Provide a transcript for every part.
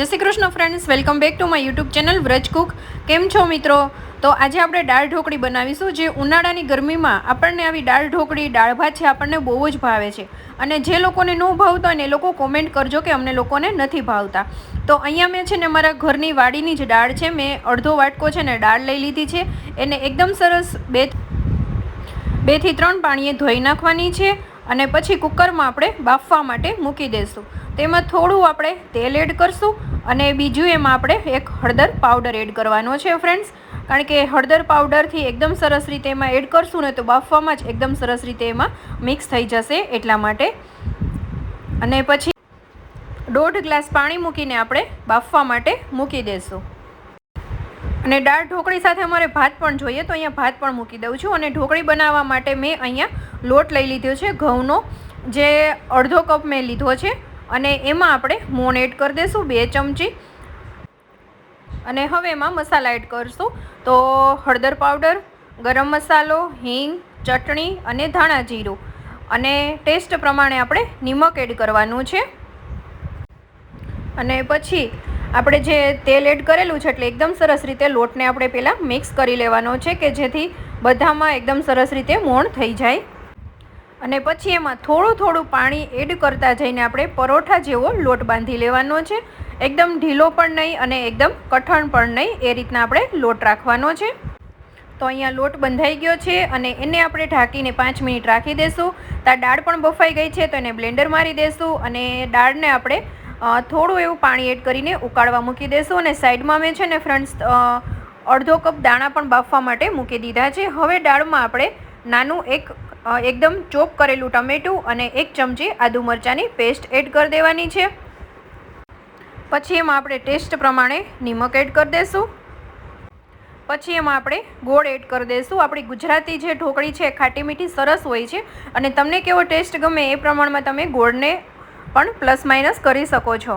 જય Shri Krishna friends welcome back to my YouTube channel Vraj cook. કેમ છો મિત્રો? તો આજે આપણે દાળ ઢોકળી બનાવીશું, જે ઉનાળાની ગરમીમાં આપણને આવી દાળ ઢોકળી, દાળ ભાત છે, આપણને બહુ જ ભાવે છે. અને જે લોકોને ન ભાવતા હોય ને એ લોકો કોમેન્ટ કરજો કે અમને લોકોને નથી ભાવતા. તો અહીંયા મેં છે ને મારા ઘરની વાડીની જ દાળ છે, મેં અડધો વાટકો છે ને દાળ લઈ લીધી છે. એને એકદમ સરસ બે બેથી ત્રણ પાણીએ ધોઈ નાખવાની છે. અને પછી કુકરમાં આપણે બાફવા માટે મૂકી દઈશું તેમાં થોડું આપણે તેલ એડ કરશું અને બીજું એમાં આપણે એક હળદર પાવડર એડ કરવાનો છે ફ્રેન્ડ્સ. કારણ કે હળદર પાવડરથી એકદમ સરસ રીતે એમાં એડ કરશું ને તો બાફવામાં જ એકદમ સરસ રીતે એમાં મિક્સ થઈ જશે એટલા માટે. અને પછી દોઢ ગ્લાસ પાણી મૂકીને આપણે બાફવા માટે મૂકી દઈશું અને દાળ ઢોકળી સાથે અમારે ભાત પણ જોઈએ, તો અહીંયા ભાત પણ મૂકી દઉં છું. અને ઢોકળી બનાવવા માટે મેં અહીંયા લોટ લઈ લીધો છે, ઘઉંનો. જે અડધો કપ મેં લીધો છે, અને એમાં આપણે મોણ એડ કરી દઈશું બે ચમચી. અને હવે એમાં મસાલા એડ કરશું. તો હળદર પાવડર, ગરમ મસાલો, હિંગ, ચટણી અને ધાણા જીરું. અને ટેસ્ટ પ્રમાણે આપણે નિમક એડ કરવાનું છે. અને પછી આપણે જે તેલ એડ કરેલું છે એટલે એકદમ સરસ રીતે લોટને આપણે પહેલાં મિક્સ કરી લેવાનો છે કે જેથી બધામાં એકદમ સરસ રીતે મોણ થઈ જાય. અને પછી એમાં થોડું થોડું પાણી એડ કરતા જઈને આપણે પરોઠા જેવો લોટ બાંધી લેવાનો છે. એકદમ ઢીલો પણ નહીં અને એકદમ કઠણ પણ નહીં એ રીતના આપણે લોટ રાખવાનો છે. તો અહીંયા લોટ બંધાઈ ગયો છે અને એને આપણે ઢાંકીને પાંચ મિનિટ રાખી દઈશું ત્યાં દાળ પણ બફાઈ ગઈ છે તો એને બ્લેન્ડર મારી દઈશું અને દાળને આપણે થોડું એવું પાણી એડ કરીને ઉકાળવા મૂકી દઈશું અને સાઈડમાં મેં છે ને ફ્રેન્ડ્સ અડધો કપ દાણા પણ બાફવા માટે મૂકી દીધા છે. હવે દાળમાં આપણે નાનું એક એકદમ ચોપ કરેલું ટમેટું અને એક ચમચી આદુ મરચાંની પેસ્ટ એડ કરી દેવાની છે. પછી એમાં આપણે ટેસ્ટ પ્રમાણે નિમક એડ કરી દઈશું પછી એમાં આપણે ગોળ એડ કરી દઈશું આપણી ગુજરાતી જે ઢોકળી છે ખાટી મીઠી સરસ હોય છે અને તમને કેવો ટેસ્ટ ગમે એ પ્રમાણમાં તમે ગોળને પણ પ્લસ માઇનસ કરી શકો છો.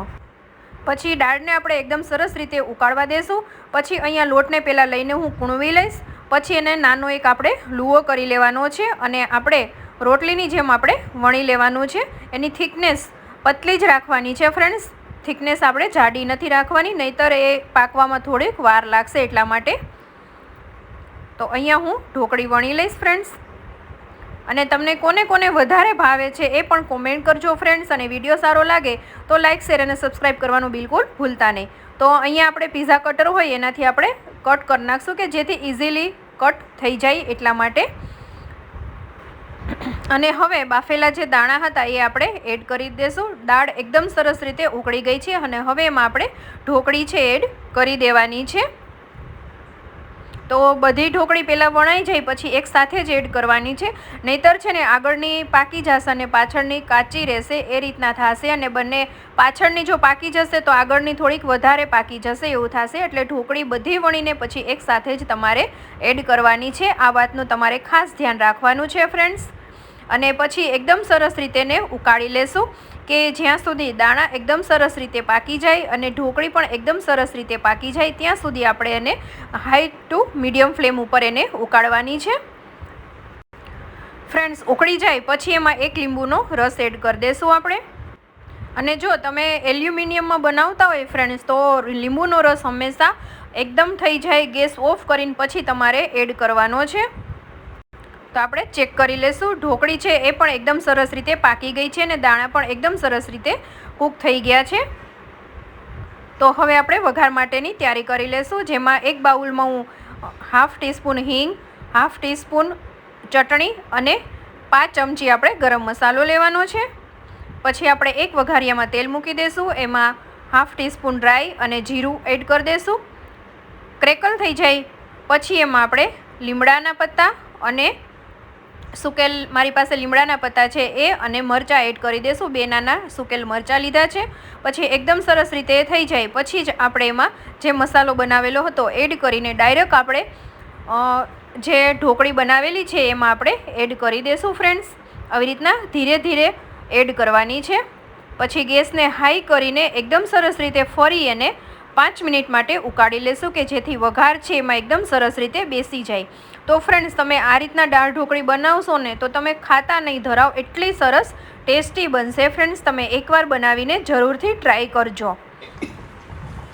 પછી દાળને આપણે એકદમ સરસ રીતે ઉકાળવા દઈશું પછી અહીંયા લોટને પહેલાં લઈને હું કૂણવી લઈશ. પછી એને નાનો એક આપણે લુવો કરી લેવાનો છે અને આપણે રોટલીની જેમ આપણે વણી લેવાનું છે. એની થિકનેસ પતલી જ રાખવાની છે ફ્રેન્ડ્સ. થિકનેસ આપણે જાડી નથી રાખવાની, નહીતર એ પાકવામાં થોડીક વાર લાગશે એટલા માટે. તો અહીંયા હું ઢોકળી વણી લઈશ ફ્રેન્ડ્સ. અને તમને કોને કોને વધારે ભાવે છે એ પણ કોમેન્ટ કરજો ફ્રેન્ડ્સ અને વીડિયો સારો લાગે તો લાઇક શેર અને સબસ્ક્રાઈબ કરવાનું બિલકુલ ભૂલતા નહીં. તો અહીંયા આપણે પીઝા કટર હોય એનાથી આપણે કટ કરી નાખશું કે જેથી ઇઝીલી કટ થઈ જાય એટલા માટે. અને હવે બાફેલા જે દાણા હતા એ આપણે એડ કરી દઈશું દાળ એકદમ સરસ રીતે ઉકળી ગઈ છે અને હવે એમાં આપણે ઢોકળી છે એડ કરી દેવાની છે. તો બધી ઢોકળી પહેલાં વણાઈ જાય, પછી એક સાથે જ એડ કરવાની છે. નહીતર છે ને, આગળની પાકી જશે અને પાછળની કાચી રહેશે, એ રીતના થશે. અને બંને પાછળની જો પાકી જશે, તો આગળની થોડીક વધારે પાકી જશે, એવું થશે. એટલે ઢોકળી બધી વણીને પછી એક સાથે જ તમારે એડ કરવાની છે. આ વાતનું તમારે ખાસ ધ્યાન રાખવાનું છે ફ્રેન્ડ્સ અને પછી એકદમ સરસ રીતે ઉકાળી લેશું. કે જ્યાં સુધી દાણા એકદમ સરસ રીતે પાકી જાય અને ઢોકળી પણ એકદમ સરસ રીતે પાકી જાય, ત્યાં સુધી આપણે એને હાઈ ટુ મીડિયમ ફ્લેમ ઉપર એને ઉકાળવાની છે. ફ્રેન્ડ્સ, ઉકળી જાય પછી એમાં એક લીંબુનો રસ એડ કરી દઈશું આપણે. અને જો તમે એલ્યુમિનિયમમાં બનાવતા હોય ફ્રેન્ડ્સ, તો લીંબુનો રસ હંમેશા એકદમ થઈ જાય, ગેસ ઓફ કરીને પછી તમારે એડ કરવાનો છે. તો આપણે ચેક કરી લેશું. ઢોકળી છે એ પણ એકદમ સરસ રીતે પાકી ગઈ છે અને દાણા પણ એકદમ સરસ રીતે કૂક થઈ ગયા છે. તો હવે આપણે વઘાર માટેની તૈયારી કરી લેશું. જેમાં એક બાઉલમાં હું હાફ ટીસ્પૂન હિંગ, હાફ ટીસ્પૂન ચટણી અને પાંચ ચમચી આપણે ગરમ મસાલો લેવાનો છે. પછી આપણે એક વઘારિયામાં તેલ મૂકી દઈશું એમાં હાફ ટીસ્પૂન ડ્રાય અને જીરું એડ કરી દઈશું ક્રેકલ થઈ જાય. પછી એમાં આપણે લીમડાના પત્તા અને સુકેલ મારી પાસે લીમડાના પત્તા છે એ અને મરચાં એડ કરી દઈશું બે નાના સુકેલ મરચાં લીધા છે. પછી એકદમ સરસ રીતે થઈ જાય. પછી જ આપણે એમાં જે મસાલો બનાવેલો હતો એડ કરીને ડાયરેક્ટ આપણે જે ઢોકળી બનાવેલી છે એમાં આપણે એડ કરી દઈશું ફ્રેન્ડ્સ આવી રીતના ધીરે ધીરે એડ કરવાની છે. પછી ગેસને હાઈ કરીને એકદમ સરસ રીતે ફરી એને પાંચ મિનિટ માટે ઉકાળી લેશું કે જેથી વઘાર છે એમાં એકદમ સરસ રીતે બેસી જાય. તો ફ્રેન્ડ્સ તમે આ રીતના દાળ ઢોકળી બનાવશો ને, તો તમે ખાતા નહીં ધરાવ, એટલી સરસ ટેસ્ટી બનશે. ફ્રેન્ડ્સ તમે એકવાર બનાવીને જરૂરથી ટ્રાય કરજો.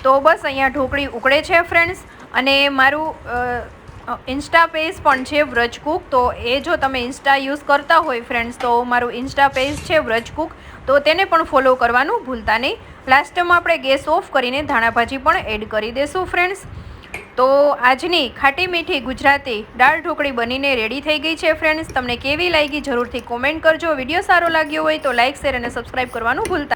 તો બસ અહીંયા ઢોકળી ઉકળે છે ફ્રેન્ડ્સ અને મારું ઇન્સ્ટા પેજ પણ છે વ્રજકુક. તો એ જો તમે ઇન્સ્ટા યુઝ કરતા હોય ફ્રેન્ડ્સ તો મારું ઇન્સ્ટા પેજ છે વ્રજકુક. તો તેને પણ ફોલો કરવાનું ભૂલતા નહીં. લાસ્ટમાં આપણે ગેસ ઓફ કરીને ધાણાભાજી પણ એડ કરી દેશું ફ્રેન્ડ્સ તો આજની ખાટી મીઠી ગુજરાતી દાળ ઢોકળી બનીને રેડી થઈ ગઈ છે ફ્રેન્ડ્સ તમને કેવી લાગી જરૂરથી કોમેન્ટ કરજો. વીડિયો સારો લાગ્યો હોય તો લાઇક શેર અને સબસ્ક્રાઈબ કરવાનું ભૂલતા